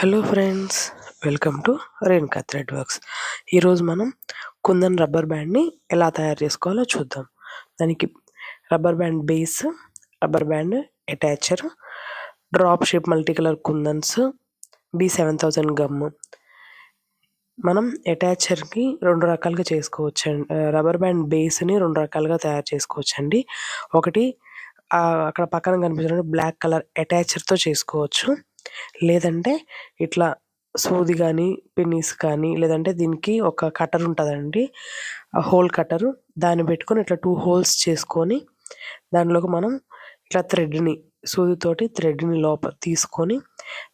Hello friends welcome to Renuka thread works. ఈరోజు మనం kundan rubber బ్యాండ్ని ఎలా తయారు చేసుకోవాలో చూద్దాం. దానికి rubber band base rubber band attacher drop shape multi colour kundans B seven thousand gum మనం అటాచర్కి రెండు రకాలుగా చేసుకోవచ్చు రబ్బర్ బ్యాండ్ బేస్ని రెండు రకాలుగా తయారు చేసుకోవచ్చండి ఒకటి అక్కడ పక్కన కనిపించిన బ్లాక్ కలర్ అటాచర్తో చేసుకోవచ్చు. లేదంటే ఇట్లా సూది కానీ పిన్నీస్ కానీ లేదంటే దీనికి ఒక కట్టర్ ఉంటుందండి. హోల్ కట్టరు. దాన్ని పెట్టుకొని ఇట్లా టూ హోల్స్ చేసుకొని దానిలోకి మనం ఇట్లా థ్రెడ్ని సూదితోటి థ్రెడ్ని లోపల తీసుకొని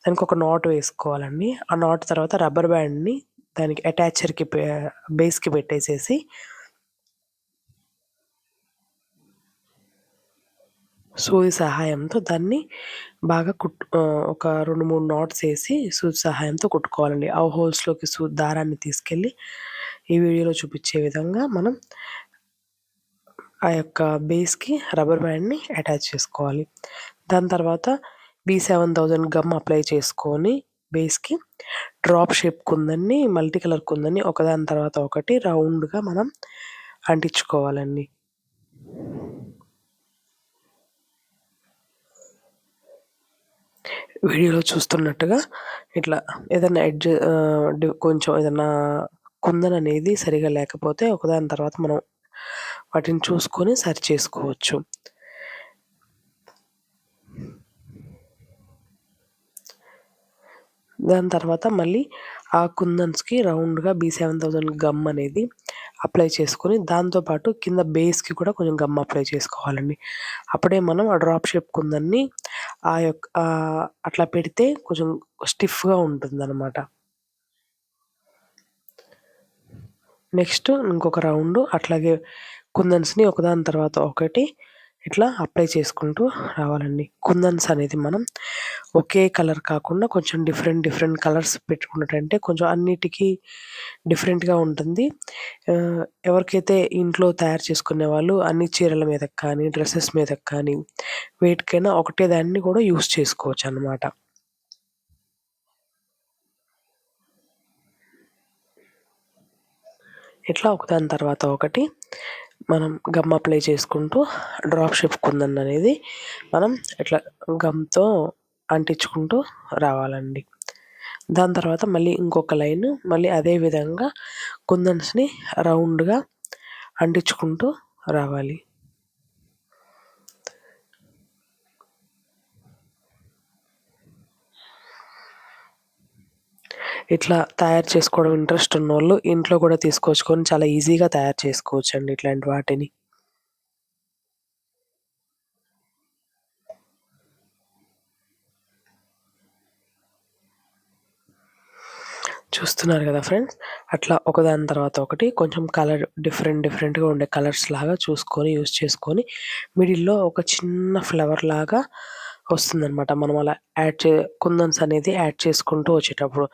దానికి ఒక నాట్ వేసుకోవాలండి. ఆ నాట్ తర్వాత రబ్బర్ బ్యాండ్ని దానికి అటాచర్కి బేస్కి పెట్టేసేసి సూది సహాయంతో దాన్ని బాగా కుట్ ఒక రెండు మూడు నాట్స్ వేసి సూది సహాయంతో కుట్టుకోవాలండి. ఆ హోల్స్లోకి సూ దారాన్ని తీసుకెళ్ళి ఈ వీడియోలో చూపించే విధంగా మనం ఆ యొక్క బేస్కి రబ్బర్ బ్యాండ్ని అటాచ్ చేసుకోవాలి. దాని తర్వాత B seven thousand gum apply చేసుకొని బేస్కి డ్రాప్ షేప్ కుందని మల్టీ కలర్ కుందని ఒకదాని తర్వాత ఒకటి రౌండ్గా మనం అంటించుకోవాలండి. వీడియోలో చూస్తున్నట్టుగా ఇట్లా ఏదైనా ఎడ్జ్ కొంచెం ఏదైనా కుందన్ అనేది సరిగా లేకపోతే ఒకదాని తర్వాత మనం వాటిని చూసుకొని సరి చేసుకోవచ్చు. దాని తర్వాత మళ్ళీ ఆ కుందన్స్కి రౌండ్గా బీ సెవెన్ థౌజండ్ గమ్ అనేది అప్లై చేసుకొని దాంతోపాటు కింద బేస్కి కూడా కొంచెం గమ్ అప్లై చేసుకోవాలండి. అప్పుడే మనం ఆ డ్రాప్ షేప్ కుందన్ని ఆ యొక్క అట్లా పెడితే కొంచెం స్టిఫ్గా ఉంటుందన్నమాట. నెక్స్ట్ ఇంకొక రౌండ్ అట్లాగే కుందన్స్ని ఒకదాని తర్వాత ఒకటి ఇట్లా అప్లై చేసుకుంటూ రావాలండి. కుందన్స్ అనేది మనం ఒకే కలర్ కాకుండా కొంచెం డిఫరెంట్ డిఫరెంట్ కలర్స్ పెట్టుకున్నట్టంటే కొంచెం అన్నిటికీ డిఫరెంట్గా ఉంటుంది. ఎవరికైతే ఇంట్లో తయారు చేసుకునే వాళ్ళు అన్ని చీరల మీద కానీ డ్రెస్సెస్ మీద కానీ వేటికైనా ఒకటే దాన్ని కూడా యూస్ చేసుకోవచ్చు అనమాట ఇట్లా ఒకదాని తర్వాత ఒకటి మనం గమ్ అప్లై చేసుకుంటూ డ్రాప్ షేప్ కుందన్ అనేది మనం ఇట్లా గమ్తో అంటించుకుంటూ రావాలండి. దాని తర్వాత మళ్ళీ ఇంకొక లైన్ మళ్ళీ అదే విధంగా కుందన్స్ని రౌండ్గా అంటించుకుంటూ రావాలి. ఇట్లా తయారు చేసుకోవడం ఇంట్రెస్ట్ ఉన్నోళ్ళు ఇంట్లో కూడా తీసుకొచ్చుకొని చాలా ఈజీగా తయారు చేసుకోవచ్చు అండి ఇట్లాంటి వాటిని. చూస్తున్నారు కదా ఫ్రెండ్స్? అట్లా ఒకదాని తర్వాత ఒకటి కొంచెం కలర్ డిఫరెంట్ డిఫరెంట్గా ఉండే కలర్స్ లాగా చూసుకొని యూస్ చేసుకొని మిడిల్లో ఒక చిన్న ఫ్లవర్ లాగా వస్తుందనమాట మనం అలా యాడ్ చే కుందన్స్ అనేది యాడ్ చేసుకుంటూ వచ్చేటప్పుడు.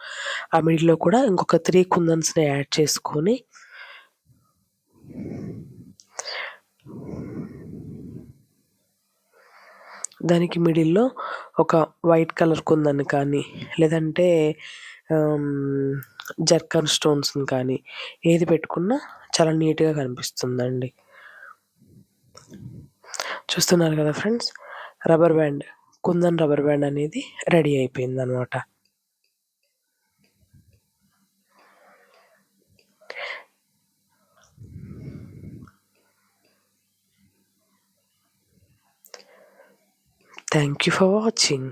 ఆ మిడిల్లో కూడా ఇంకొక త్రీ కుందన్స్ని యాడ్ చేసుకొని దానికి మిడిల్లో ఒక వైట్ కలర్ కుందని కానీ లేదంటే జర్కన్ స్టోన్స్ని కానీ ఏది పెట్టుకున్నా చాలా నీట్గా కనిపిస్తుందండి. చూస్తున్నారు కదా friends? Rubber band. Kundan rubber band అనేది రెడీ అయిపోయింది అనమాట థ్యాంక్ యూ ఫర్ వాచింగ్